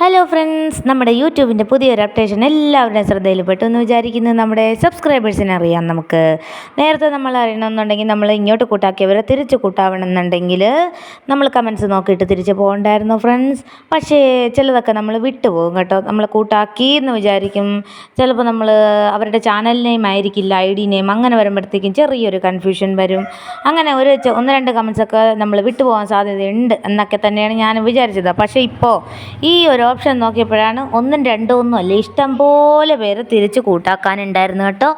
Hello friends നമ്മുടെ യൂട്യൂബിന്റെ പുതിയൊരു updation എല്ലാവരുടെയും ശ്രദ്ധയിൽപ്പെട്ടു എന്ന് വിചാരിക്കുന്നത് നമ്മുടെ സബ്സ്ക്രൈബേഴ്സിനെ അറിയാം നമുക്ക്. നേരത്തെ നമ്മൾ അറിയണമെന്നുണ്ടെങ്കിൽ നമ്മൾ ഇങ്ങോട്ട് കൂട്ടാക്കിയവരെ തിരിച്ച് കൂട്ടാവണമെന്നുണ്ടെങ്കിൽ നമ്മൾ കമൻസ് നോക്കിയിട്ട് തിരിച്ച് പോകണ്ടായിരുന്നു ഫ്രണ്ട്സ് പക്ഷേ ചിലതൊക്കെ നമ്മൾ വിട്ടുപോകും കേട്ടോ. നമ്മൾ കൂട്ടാക്കി എന്ന് വിചാരിക്കും. ചിലപ്പോൾ നമ്മൾ അവരുടെ ചാനൽ നെയിം ആയിരിക്കില്ല ഐ ഡി നെയിം അങ്ങനെ വരുമ്പോഴത്തേക്കും ചെറിയൊരു കൺഫ്യൂഷൻ വരും. അങ്ങനെ ഒരു ഒന്ന് രണ്ട് കമൻസൊക്കെ നമ്മൾ വിട്ടുപോകാൻ സാധ്യതയുണ്ട് എന്നൊക്കെ തന്നെയാണ് ഞാൻ വിചാരിച്ചത്. പക്ഷേ ഇപ്പോൾ ഈ ഒരു ഓപ്ഷൻ നോക്കിയപ്പോഴാണ് ഒന്നും രണ്ടും ഒന്നും അല്ല. ഇഷ്ടം പോലെ പേര് തിരിച്ച് കൂട്ടാക്കാനുണ്ടായിരുന്നു കേട്ടോ.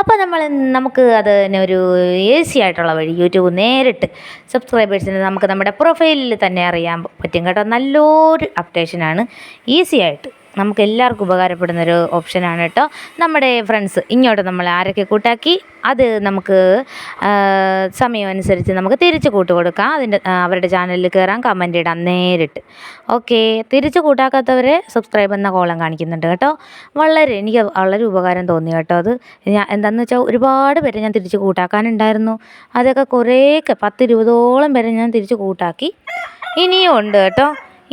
അപ്പോൾ നമ്മൾ നമുക്ക് അത് ഒരു ഈസി ആയിട്ടുള്ള വഴി യൂട്യൂബ് നേരിട്ട് സബ്സ്ക്രൈബേഴ്സിന് നമുക്ക് നമ്മുടെ പ്രൊഫൈലിൽ തന്നെ അറിയാൻ പറ്റും കേട്ടോ. നല്ലൊരു അപ്ഡേഷനാണ് ഈസി ആയിട്ട് നമുക്ക് എല്ലാവർക്കും ഉപകാരപ്പെടുന്ന ഒരു ഓപ്ഷനാണ് കേട്ടോ നമ്മുടെ ഫ്രണ്ട്സ് ഇങ്ങോട്ട് നമ്മൾ ആരൊക്കെ കൂട്ടാക്കി അത് നമുക്ക് സമയമനുസരിച്ച് നമുക്ക് തിരിച്ച് കൂട്ട് കൊടുക്കാം. അതിന്റെ അവരുടെ ചാനലിൽ കയറാം കമന്റ് ഇടാം നേരിട്ട്. ഓക്കെ തിരിച്ച് കൂട്ടാക്കാത്തവരെ സബ്സ്ക്രൈബ് എന്ന കോളം കാണിക്കുന്നുണ്ട് കേട്ടോ. വളരെ എനിക്ക് വളരെ ഉപകാരം തോന്നി കേട്ടോ അത്. ഞാൻ എന്താണെന്ന് വെച്ചാൽ ഒരുപാട് പേരെ ഞാൻ തിരിച്ച് കൂട്ടാക്കാനുണ്ടായിരുന്നു. അതൊക്കെ കുറേയൊക്കെ പത്തിരുപതോളം പേരെ ഞാൻ തിരിച്ച് കൂട്ടാക്കി. ഇനിയും ഉണ്ട് കേട്ടോ.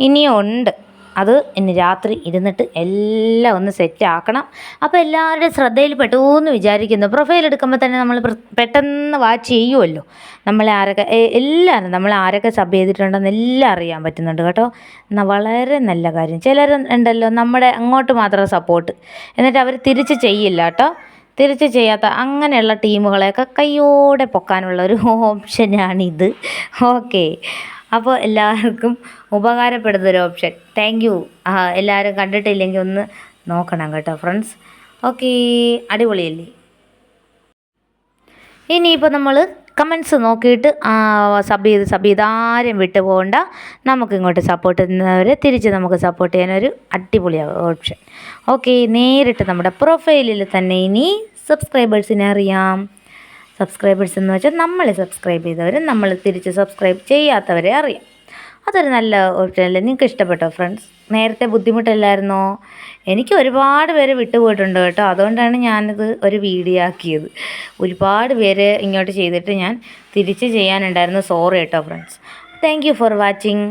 ഇനിയും ഉണ്ട്. അത് ഇന്ന് രാത്രി ഇരുന്നിട്ട് എല്ലാം ഒന്ന് സെറ്റ് ആക്കണം. അപ്പോൾ എല്ലാവരുടെയും ശ്രദ്ധയിൽ പെട്ടു എന്ന് വിചാരിക്കുന്നു. പ്രൊഫൈൽ എടുക്കുമ്പോൾ തന്നെ നമ്മൾ പെട്ടെന്ന് വാച്ച് ചെയ്യുമല്ലോ നമ്മളെ ആരൊക്കെ എല്ലാവരും നമ്മൾ ആരൊക്കെ സബ് ചെയ്തിട്ടുണ്ടെന്ന് എല്ലാം അറിയാൻ പറ്റുന്നുണ്ട് കേട്ടോ. എന്നാൽ വളരെ നല്ല കാര്യം. ചിലർ ഉണ്ടല്ലോ നമ്മുടെ അങ്ങോട്ട് മാത്രം സപ്പോർട്ട് എന്നിട്ട് അവർ തിരിച്ച് ചെയ്യില്ല കേട്ടോ. തിരിച്ച് ചെയ്യാത്ത അങ്ങനെയുള്ള ടീമുകളെയൊക്കെ കയ്യോടെ പൊക്കാനുള്ള ഒരു ഓപ്ഷനാണിത് ഓക്കെ അപ്പോൾ എല്ലാവർക്കും ഉപകാരപ്പെടുന്ന ഒരു ഓപ്ഷൻ താങ്ക് യു എല്ലാവരും കണ്ടിട്ടില്ലെങ്കിൽ ഒന്ന് നോക്കണം കേട്ടോ ഫ്രണ്ട്സ് ഓക്കെ അടിപൊളിയല്ലേ? ഇനിയിപ്പോൾ നമ്മൾ കമൻസ് നോക്കിയിട്ട് സബ് ചെയ്ത് സബ് ചെയ്ത് ആരും വിട്ടു പോകണ്ട. നമുക്ക് ഇങ്ങോട്ട് സപ്പോർട്ട് ചെയ്യുന്നവരെ തിരിച്ച് നമുക്ക് സപ്പോർട്ട് ചെയ്യാനൊരു അടിപൊളി ഓപ്ഷൻ ഓക്കെ നേരിട്ട് നമ്മുടെ പ്രൊഫൈലിൽ തന്നെ ഇനി സബ്സ്ക്രൈബേഴ്സിനെ അറിയാം. സബ്സ്ക്രൈബേഴ്സ് എന്ന് വെച്ചാൽ നമ്മൾ സബ്സ്ക്രൈബ് ചെയ്തവർ നമ്മൾ തിരിച്ച് സബ്സ്ക്രൈബ് ചെയ്യാത്തവരെ അറിയാം. അതൊരു നല്ല ഓപ്ഷനല്ലേ നിങ്ങൾക്ക് ഇഷ്ടപ്പെട്ടോ ഫ്രണ്ട്സ് നേരത്തെ ബുദ്ധിമുട്ടില്ലായിരുന്നോ? എനിക്ക് ഒരുപാട് പേര് വിട്ടുപോയിട്ടുണ്ട് കേട്ടോ. അതുകൊണ്ടാണ് ഞാനിത് ഒരു വീഡിയോ ആക്കിയത്. ഒരുപാട് പേര് ഇങ്ങോട്ട് ചെയ്തിട്ട് ഞാൻ തിരിച്ച് ചെയ്യാനുണ്ടായിരുന്നു. സോറി കേട്ടോ ഫ്രണ്ട്സ് താങ്ക് ഫോർ വാച്ചിങ്